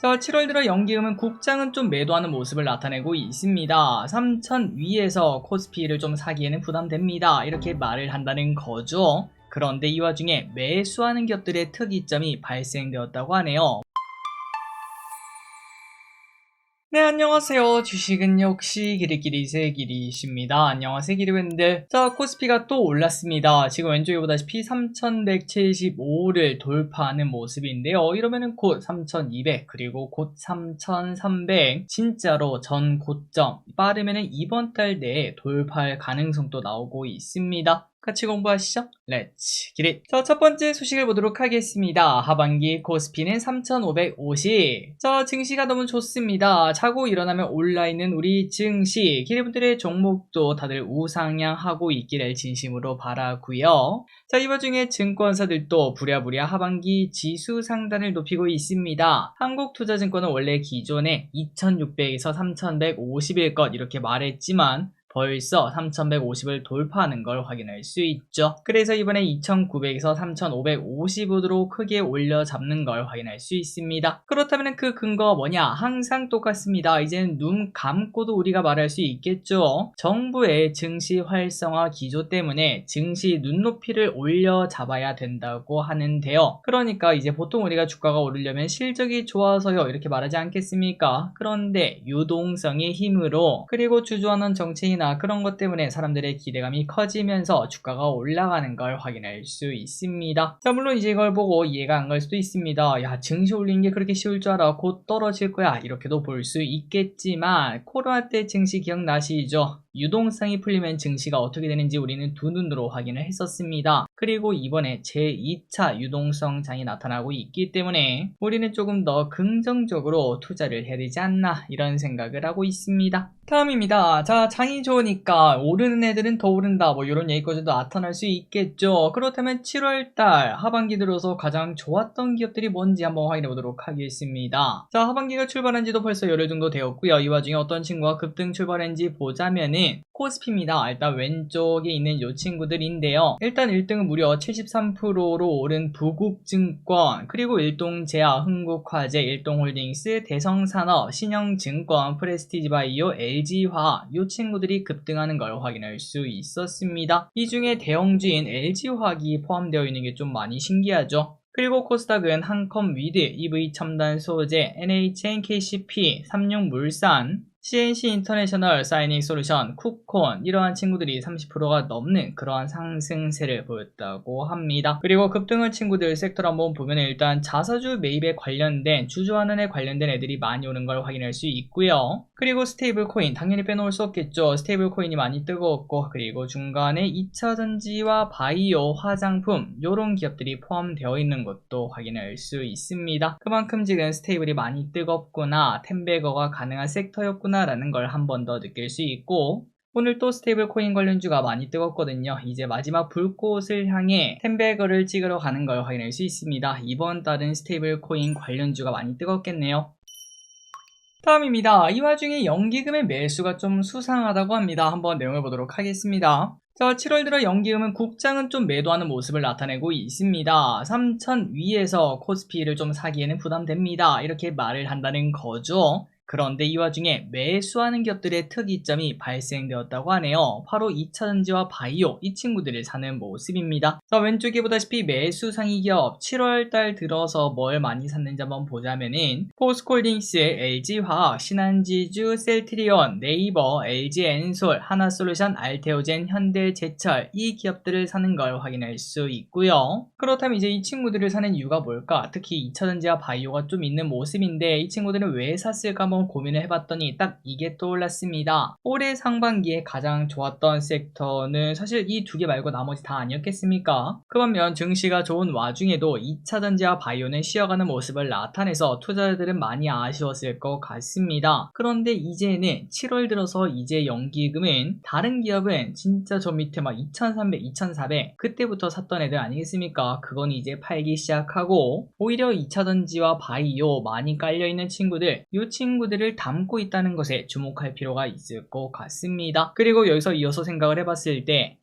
자, 7월 들어 연기금은 국장은 좀 매도하는 모습을 나타내고 있습니다. 3천 위에서 코스피를 좀 사기에는 부담됩니다. 이렇게 말을 한다는 거죠. 그런데 이 와중에 매수하는 기업들의 특이점이 발생되었다고 하네요. 네, 안녕하세요. 주식은 역시 기리기리 새기리십니다. 안녕하세요, 기리분들. 자, 코스피가 또 올랐습니다. 지금 왼쪽에 보다시피 3175를 돌파하는 모습인데요. 이러면은 곧 3200, 그리고 곧 3300, 진짜로 전 고점, 빠르면은 이번 달 내에 돌파할 가능성도 나오고 있습니다. 같이 공부하시죠. 렛츠 기릿. 자, 첫 번째 소식을 보도록 하겠습니다. 하반기 코스피는 3,550. 자, 증시가 너무 좋습니다. 자고 일어나면 올라있는 우리 증시. 기리분들의 종목도 다들 우상향하고 있기를 진심으로 바라고요 자, 이 와중에 증권사들도 부랴부랴 하반기 지수 상단을 높이고 있습니다. 한국투자증권은 원래 기존에 2,600에서 3,150일 것 이렇게 말했지만 벌써 3150을 돌파하는 걸 확인할 수 있죠. 그래서 이번에 2900에서 3550으로 크게 올려 잡는 걸 확인할 수 있습니다. 그렇다면 그 근거가 뭐냐? 항상 똑같습니다. 이제는 눈 감고도 우리가 말할 수 있겠죠. 정부의 증시 활성화 기조 때문에 증시 눈높이를 올려 잡아야 된다고 하는데요. 그러니까 이제 보통 우리가 주가가 오르려면 실적이 좋아서요. 이렇게 말하지 않겠습니까? 그런데 유동성의 힘으로 그리고 주주하는 정 책이나 그런 것 때문에 사람들의 기대감이 커지면서 주가가 올라가는 걸 확인할 수 있습니다. 자, 물론 이제 이걸 보고 이해가 안 갈 수도 있습니다. 야, 증시 올리는 게 그렇게 쉬울 줄 알아. 곧 떨어질 거야. 이렇게도 볼 수 있겠지만, 코로나 때 증시 기억나시죠? 유동성이 풀리면 증시가 어떻게 되는지 우리는 두 눈으로 확인을 했었습니다. 그리고 이번에 제2차 유동성 장이 나타나고 있기 때문에 우리는 조금 더 긍정적으로 투자를 해야 되지 않나 이런 생각을 하고 있습니다. 다음입니다. 자, 장이 좋으니까 오르는 애들은 더 오른다. 뭐 이런 얘기까지도 나타날 수 있겠죠. 그렇다면 7월달 하반기 들어서 가장 좋았던 기업들이 뭔지 한번 확인해 보도록 하겠습니다. 자, 하반기가 출발한 지도 벌써 열흘 정도 되었고요. 이 와중에 어떤 친구가 급등 출발했는지 보자면은 코스피입니다. 일단 왼쪽에 있는 이 친구들인데요. 일단 1등은 무려 73%로 오른 부국증권, 그리고 일동제야, 흥국화재, 일동홀딩스, 대성산업, 신영증권, 프레스티지바이오, LG화 이 친구들이 급등하는 걸 확인할 수 있었습니다. 이 중에 대형주인 LG화학이 포함되어 있는 게 좀 많이 신기하죠. 그리고 코스닥은 한컴 위드, EV 첨단 소재, NHN KCP, 삼육물산, CNC 인터내셔널 사이닝 솔루션, 쿠콘 이러한 친구들이 30%가 넘는 그러한 상승세를 보였다고 합니다. 그리고 급등한 친구들 섹터를 한번 보면 일단 자사주 매입에 관련된 주주환원에 관련된 애들이 많이 오는 걸 확인할 수 있고요. 그리고 스테이블 코인 당연히 빼놓을 수 없겠죠. 스테이블 코인이 많이 뜨거웠고 그리고 중간에 2차 전지와 바이오, 화장품 이런 기업들이 포함되어 있는 것도 확인할 수 있습니다. 그만큼 지금 스테이블이 많이 뜨겁구나, 템베거가 가능한 섹터였구나 라는 걸 한 번 더 느낄 수 있고 오늘 또 스테이블 코인 관련주가 많이 뜨겁거든요. 이제 마지막 불꽃을 향해 템베거를 찍으러 가는 걸 확인할 수 있습니다. 이번 달은 스테이블 코인 관련주가 많이 뜨겁겠네요. 다음입니다. 이 와중에 연기금의 매수가 좀 수상하다고 합니다. 한번 내용을 보도록 하겠습니다. 자, 7월 들어 연기금은 국장은 좀 매도하는 모습을 나타내고 있습니다. 3천 위에서 코스피를 좀 사기에는 부담됩니다. 이렇게 말을 한다는 거죠. 그런데 이 와중에 매수하는 기업들의 특이점이 발생되었다고 하네요. 바로 2차전지와 바이오 이 친구들을 사는 모습입니다. 자, 왼쪽에 보다시피 매수 상위 기업 7월달 들어서 뭘 많이 샀는지 한번 보자면은 포스콜딩스, LG화학, 신한지주, 셀트리온, 네이버, LG엔솔, 하나솔루션, 알테오젠, 현대제철 이 기업들을 사는 걸 확인할 수 있고요. 그렇다면 이제 이 친구들을 사는 이유가 뭘까? 특히 2차전지와 바이오가 좀 있는 모습인데 이 친구들은 왜 샀을까 한번 고민을 해봤더니 딱 이게 떠올랐습니다. 올해 상반기에 가장 좋았던 섹터는 사실 이 두 개 말고 나머지 다 아니었겠습니까? 그러면 증시가 좋은 와중에도 2차전지와 바이오는 쉬어가는 모습을 나타내서 투자자들은 많이 아쉬웠을 것 같습니다. 그런데 이제는 7월 들어서 이제 연기금은 다른 기업은 진짜 저 밑에 막 2300, 2400 그때부터 샀던 애들 아니겠습니까? 그건 이제 팔기 시작하고 오히려 2차전지와 바이오 많이 깔려있는 친구들 이 친구들 친구들을 담고 있다는 것에 주목할 필요가 있을 것 같습니다. 그리고 여기서 이어서 생각을 해봤을 때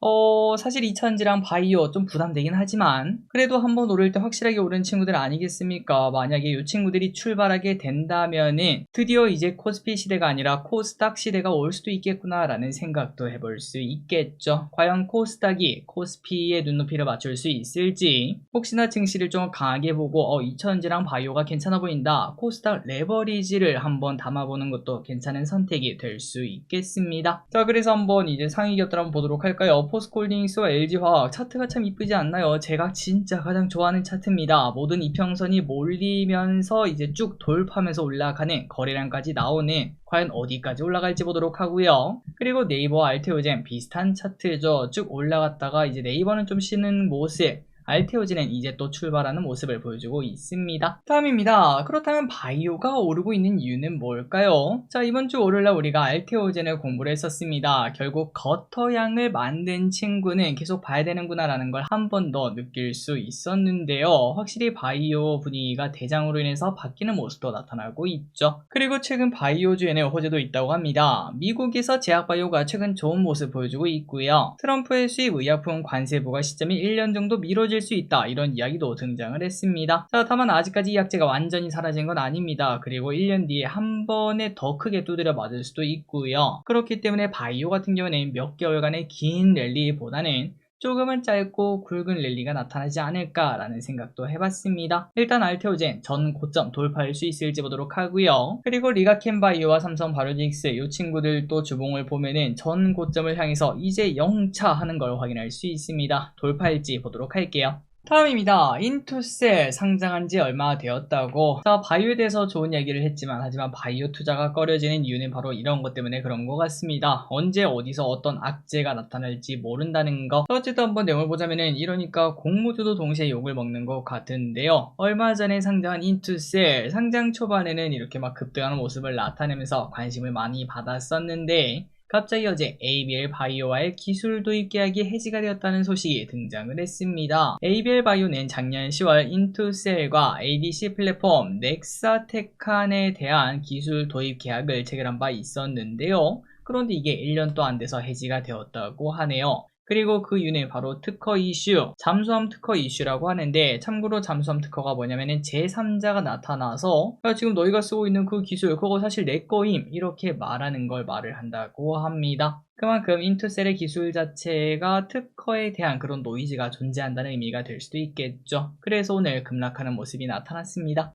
어, 사실 이천지랑 바이오 좀 부담되긴 하지만 그래도 한번 오를 때 확실하게 오른 친구들 아니겠습니까? 만약에 이 친구들이 출발하게 된다면은 드디어 이제 코스피 시대가 아니라 코스닥 시대가 올 수도 있겠구나라는 생각도 해볼 수 있겠죠. 과연 코스닥이 코스피의 눈높이를 맞출 수 있을지 혹시나 증시를 좀 강하게 보고 어, 이천지랑 바이오가 괜찮아 보인다. 코스닥 레버리지를 한번 담아보는 것도 괜찮은 선택이 될 수 있겠습니다. 자 그래서 한번 이제 상위 기업들 한번 보도록 할까요? 포스콜딩스와 LG화학 차트가 참 이쁘지 않나요? 제가 진짜 가장 좋아하는 차트입니다. 모든 이평선이 몰리면서 이제 쭉 돌파하면서 올라가는 거래량까지 나오는 과연 어디까지 올라갈지 보도록 하고요. 그리고 네이버와 알테오젠 비슷한 차트죠. 쭉 올라갔다가 이제 네이버는 좀 쉬는 모습 알테오진은 이제 또 출발하는 모습을 보여주고 있습니다. 다음입니다. 그렇다면 바이오가 오르고 있는 이유는 뭘까요? 자, 이번 주 월요일날 우리가 알테오젠을 공부를 했었습니다. 결국 거터양을 만든 친구는 계속 봐야 되는구나 라는 걸 한 번 더 느낄 수 있었는데요. 확실히 바이오 분위기가 대장으로 인해서 바뀌는 모습도 나타나고 있죠. 그리고 최근 바이오주에는 호재도 있다고 합니다. 미국에서 제약바이오가 최근 좋은 모습 보여주고 있고요. 트럼프의 수입 의약품 관세 부과 시점이 1년 정도 미뤄질 수 있다 이런 이야기도 등장을 했습니다. 자, 다만 아직까지 이 약재가 완전히 사라진 건 아닙니다. 그리고 1년 뒤에 한 번에 더 크게 두드려 맞을 수도 있고요. 그렇기 때문에 바이오 같은 경우는 몇 개월간의 긴 랠리보다는 조금은 짧고 굵은 랠리가 나타나지 않을까라는 생각도 해봤습니다. 일단 알테오젠 전 고점 돌파할 수 있을지 보도록 하고요. 그리고 리가켄바이오와 삼성 바이오직스 이 친구들도 주봉을 보면은 전 고점을 향해서 이제 영차 하는 걸 확인할 수 있습니다. 돌파할지 보도록 할게요. 다음입니다. 인투셀 상장한 지 얼마 되었다고. 자, 바이오에 대해서 좋은 이야기를 했지만, 하지만 바이오 투자가 꺼려지는 이유는 바로 이런 것 때문에 그런 것 같습니다. 언제 어디서 어떤 악재가 나타날지 모른다는 거. 어쨌든 한번 내용을 보자면은 이러니까 공모주도 동시에 욕을 먹는 것 같은데요. 얼마 전에 상장한 인투셀 상장 초반에는 이렇게 막 급등하는 모습을 나타내면서 관심을 많이 받았었는데, 갑자기 어제 ABL 바이오와의 기술 도입 계약이 해지가 되었다는 소식이 등장을 했습니다. ABL 바이오는 작년 10월 인투셀과 ADC 플랫폼 넥사테칸에 대한 기술 도입 계약을 체결한 바 있었는데요. 그런데 이게 1년도 안 돼서 해지가 되었다고 하네요. 그리고 그 이유는 바로 특허 이슈, 잠수함 특허 이슈라고 하는데 참고로 잠수함 특허가 뭐냐면은 제3자가 나타나서 야, 지금 너희가 쓰고 있는 그 기술 그거 사실 내 거임 이렇게 말하는 걸 말을 한다고 합니다. 그만큼 인투셀의 기술 자체가 특허에 대한 그런 노이즈가 존재한다는 의미가 될 수도 있겠죠. 그래서 오늘 급락하는 모습이 나타났습니다.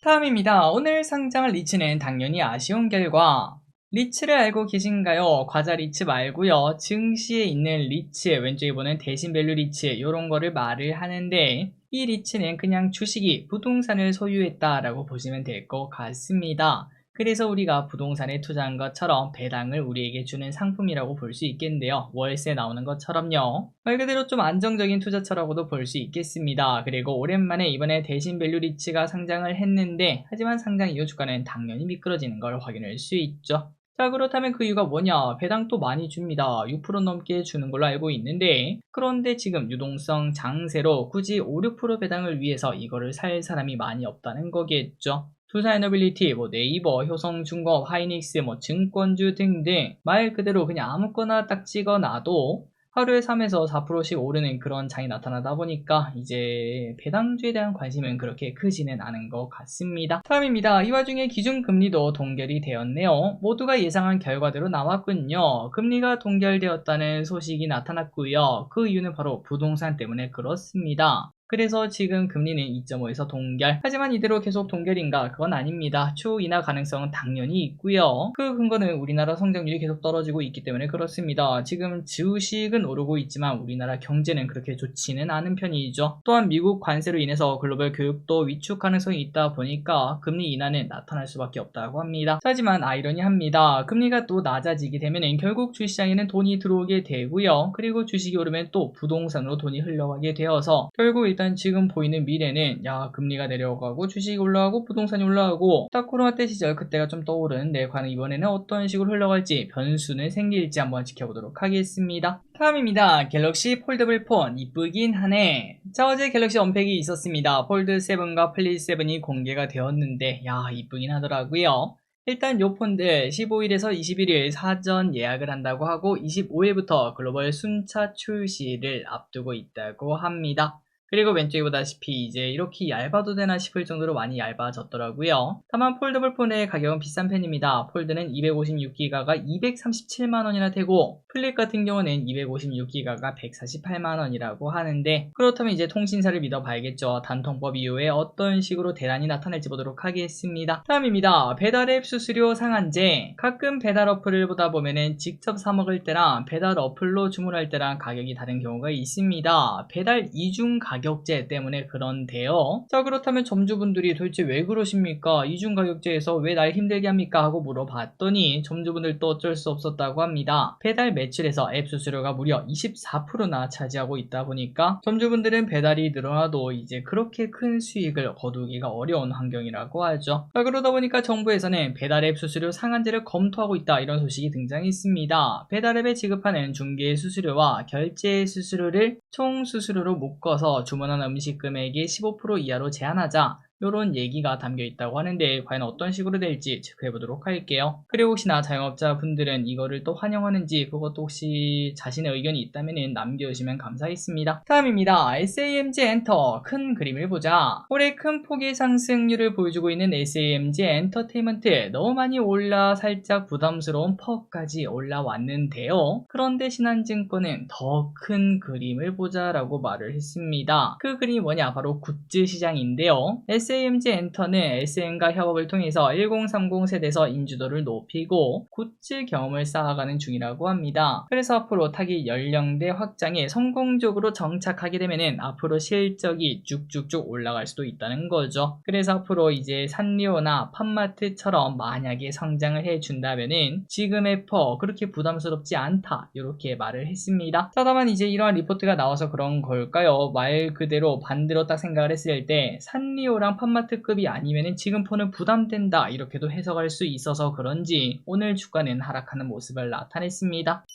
다음입니다. 오늘 상장할 리츠는 당연히 아쉬운 결과 리츠를 알고 계신가요? 과자 리츠 말고요. 증시에 있는 리츠, 왼쪽에 보는 대신 밸류 리츠 이런 거를 말을 하는데 이 리츠는 그냥 주식이 부동산을 소유했다라고 보시면 될 것 같습니다. 그래서 우리가 부동산에 투자한 것처럼 배당을 우리에게 주는 상품이라고 볼 수 있겠는데요. 월세 나오는 것처럼요. 말 그대로 좀 안정적인 투자처라고도 볼 수 있겠습니다. 그리고 오랜만에 이번에 대신 밸류 리츠가 상장을 했는데 하지만 상장 이후 주가는 당연히 미끄러지는 걸 확인할 수 있죠. 자 그렇다면 그 이유가 뭐냐? 배당도 많이 줍니다. 6% 넘게 주는 걸로 알고 있는데 그런데 지금 유동성 장세로 굳이 5, 6% 배당을 위해서 이거를 살 사람이 많이 없다는 거겠죠? 투자 에너빌리티, 뭐 네이버, 효성중공업, 하이닉스, 뭐 증권주 등등 말 그대로 그냥 아무거나 딱 찍어놔도 하루에 3에서 4%씩 오르는 그런 장이 나타나다 보니까 이제 배당주에 대한 관심은 그렇게 크지는 않은 것 같습니다. 다음입니다. 이 와중에 기준금리도 동결이 되었네요. 모두가 예상한 결과대로 나왔군요. 금리가 동결되었다는 소식이 나타났고요. 그 이유는 바로 부동산 때문에 그렇습니다. 그래서 지금 금리는 2.5에서 동결. 하지만 이대로 계속 동결인가? 그건 아닙니다. 추후 인하 가능성은 당연히 있고요. 그 근거는 우리나라 성장률이 계속 떨어지고 있기 때문에 그렇습니다. 지금 주식은 오르고 있지만 우리나라 경제는 그렇게 좋지는 않은 편이죠. 또한 미국 관세로 인해서 글로벌 교육도 위축 가능성이 있다 보니까 금리 인하는 나타날 수밖에 없다고 합니다. 하지만 아이러니합니다. 금리가 또 낮아지게 되면 결국 주시장에는 돈이 들어오게 되고요. 그리고 주식이 오르면 또 부동산으로 돈이 흘러가게 되어서 결국 일단 지금 보이는 미래는 야 금리가 내려가고 주식이 올라가고 부동산이 올라가고 딱 코로나 때 시절 그때가 좀 떠오르는데 과연 이번에는 어떤 식으로 흘러갈지 변수는 생길지 한번 지켜보도록 하겠습니다. 다음입니다. 갤럭시 폴더블 폰 이쁘긴 하네. 자 어제 갤럭시 언팩이 있었습니다. 폴드 7과 플리즈 7이 공개가 되었는데 야 이쁘긴 하더라고요. 일단 요 폰들 15일에서 21일 사전 예약을 한다고 하고 25일부터 글로벌 순차 출시를 앞두고 있다고 합니다. 그리고 왼쪽에 보다시피 이제 이렇게 얇아도 되나 싶을 정도로 많이 얇아졌더라고요. 다만 폴더블 폰의 가격은 비싼 편입니다. 폴드는 256기가가 237만원이나 되고 플립 같은 경우는 256기가가 148만원이라고 하는데 그렇다면 이제 통신사를 믿어봐야겠죠. 단통법 이후에 어떤 식으로 대란이 나타날지 보도록 하겠습니다. 다음입니다. 배달앱 수수료 상한제 가끔 배달 어플을 보다 보면은 직접 사 먹을 때랑 배달 어플로 주문할 때랑 가격이 다른 경우가 있습니다. 배달 이중 가격 제 때문에 그런데요. 자 그렇다면 점주분들이 도대체 왜 그러십니까? 이중 가격제에서 왜 날 힘들게 합니까? 하고 물어봤더니 점주분들도 어쩔 수 없었다고 합니다. 배달 매출에서 앱 수수료가 무려 24%나 차지하고 있다 보니까 점주분들은 배달이 늘어나도 이제 그렇게 큰 수익을 거두기가 어려운 환경이라고 하죠. 자, 그러다 보니까 정부에서는 배달 앱 수수료 상한제를 검토하고 있다 이런 소식이 등장했습니다. 배달 앱에 지급하는 중개 수수료와 결제 수수료를 총 수수료로 묶어서 주문한 음식 금액의 15% 이하로 제한하자 이런 얘기가 담겨 있다고 하는데 과연 어떤 식으로 될지 체크해 보도록 할게요. 그리고 혹시나 자영업자 분들은 이거를 또 환영하는지 그것도 혹시 자신의 의견이 있다면 남겨주시면 감사하겠습니다. 다음입니다. SAMG 엔터 큰 그림을 보자. 올해 큰 폭의 상승률을 보여주고 있는 SAMG 엔터테인먼트 너무 많이 올라 살짝 부담스러운 퍼까지 올라왔는데요. 그런데 신한증권은 더 큰 그림을 보자라고 말을 했습니다. 그 그림이 뭐냐 바로 굿즈 시장인데요. SAMG 엔터는 SM과 협업을 통해서 1030 세대에서 인지도를 높이고 굿즈 경험을 쌓아가는 중이라고 합니다. 그래서 앞으로 타깃 연령대 확장에 성공적으로 정착하게 되면은 앞으로 실적이 쭉쭉쭉 올라갈 수도 있다는 거죠. 그래서 앞으로 이제 산리오나 팜마트처럼 만약에 성장을 해준다면은 지금의 퍼 그렇게 부담스럽지 않다 이렇게 말을 했습니다. 자, 다만 이제 이러한 리포트가 나와서 그런 걸까요? 말 그대로 반대로 딱 생각을 했을 때 산리오랑 팜마트급이 아니면은 지금 폰은 부담된다 이렇게도 해석할 수 있어서 그런지 오늘 주가는 하락하는 모습을 나타냈습니다.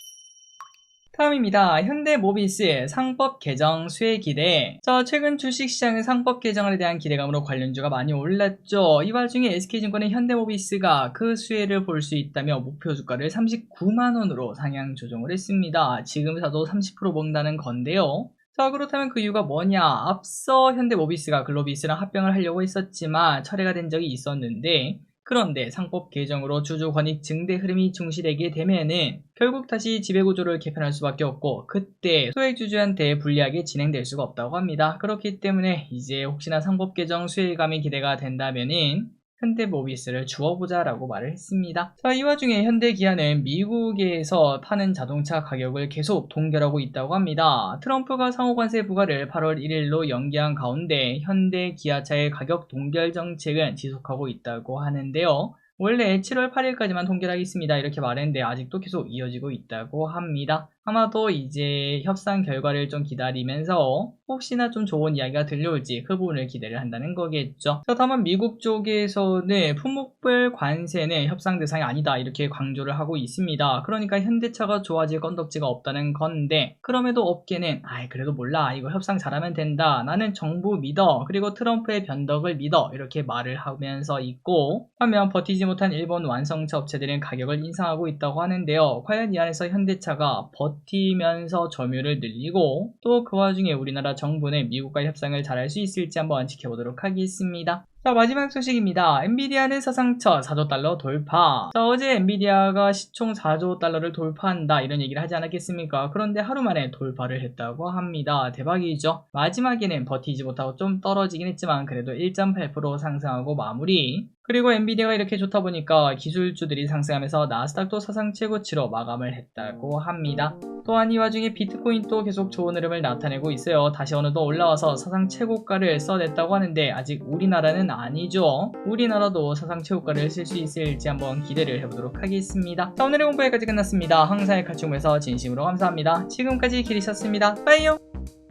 다음입니다. 현대모비스 상법 개정 수혜 기대. 자, 최근 주식시장은 상법 개정에 대한 기대감으로 관련주가 많이 올랐죠. 이 와중에 SK증권은 현대모비스가 그 수혜를 볼 수 있다며 목표 주가를 39만원으로 상향 조정을 했습니다. 지금 사도 30% 먹는다는 건데요. 자 그렇다면 그 이유가 뭐냐 앞서 현대모비스가 글로비스랑 합병을 하려고 했었지만 철회가 된 적이 있었는데 그런데 상법 개정으로 주주 권익 증대 흐름이 중시되게 되면은 결국 다시 지배구조를 개편할 수밖에 없고 그때 소액주주한테 불리하게 진행될 수가 없다고 합니다. 그렇기 때문에 이제 혹시나 상법 개정 수혜감이 기대가 된다면은 현대모비스를 주어보자라고 말을 했습니다. 자, 이 와중에 현대기아는 미국에서 파는 자동차 가격을 계속 동결하고 있다고 합니다. 트럼프가 상호관세 부과를 8월 1일로 연기한 가운데 현대기아차의 가격 동결 정책은 지속하고 있다고 하는데요. 원래 7월 8일까지만 동결하겠습니다. 이렇게 말했는데 아직도 계속 이어지고 있다고 합니다. 아마도 이제 협상 결과를 좀 기다리면서 혹시나 좀 좋은 이야기가 들려올지 그 부분을 기대를 한다는 거겠죠. 자, 다만 미국 쪽에서는 품목별 관세는 협상 대상이 아니다 이렇게 강조를 하고 있습니다. 그러니까 현대차가 좋아질 건덕지가 없다는 건데 그럼에도 업계는 아이 그래도 몰라 이거 협상 잘하면 된다 나는 정부 믿어 그리고 트럼프의 변덕을 믿어 이렇게 말을 하면서 있고 반면 버티지 못한 일본 완성차 업체들은 가격을 인상하고 있다고 하는데요. 과연 이 안에서 현대차가 버 티면서 점유를 늘리고 또 그 와중에 우리나라 정부는 미국과 협상을 잘할 수 있을지 한번 지켜보도록 하겠습니다. 자 마지막 소식입니다. 엔비디아는 사상처 4조 달러 돌파. 자 어제 엔비디아가 시총 4조 달러를 돌파한다 이런 얘기를 하지 않았겠습니까? 그런데 하루 만에 돌파를 했다고 합니다. 대박이죠. 마지막에는 버티지 못하고 좀 떨어지긴 했지만 그래도 1.8% 상승하고 마무리. 그리고 엔비디아가 이렇게 좋다 보니까 기술주들이 상승하면서 나스닥도 사상 최고치로 마감을 했다고 합니다. 또한 이 와중에 비트코인도 계속 좋은 흐름을 나타내고 있어요. 다시 어느덧 올라와서 사상 최고가를 써냈다고 하는데 아직 우리나라는 아니죠. 우리나라도 사상 최고가를 쓸 수 있을지 한번 기대를 해보도록 하겠습니다. 자, 오늘의 공부 여기까지 끝났습니다. 항상의 칼춤에서 진심으로 감사합니다. 지금까지 길이셨습니다. 빠이요!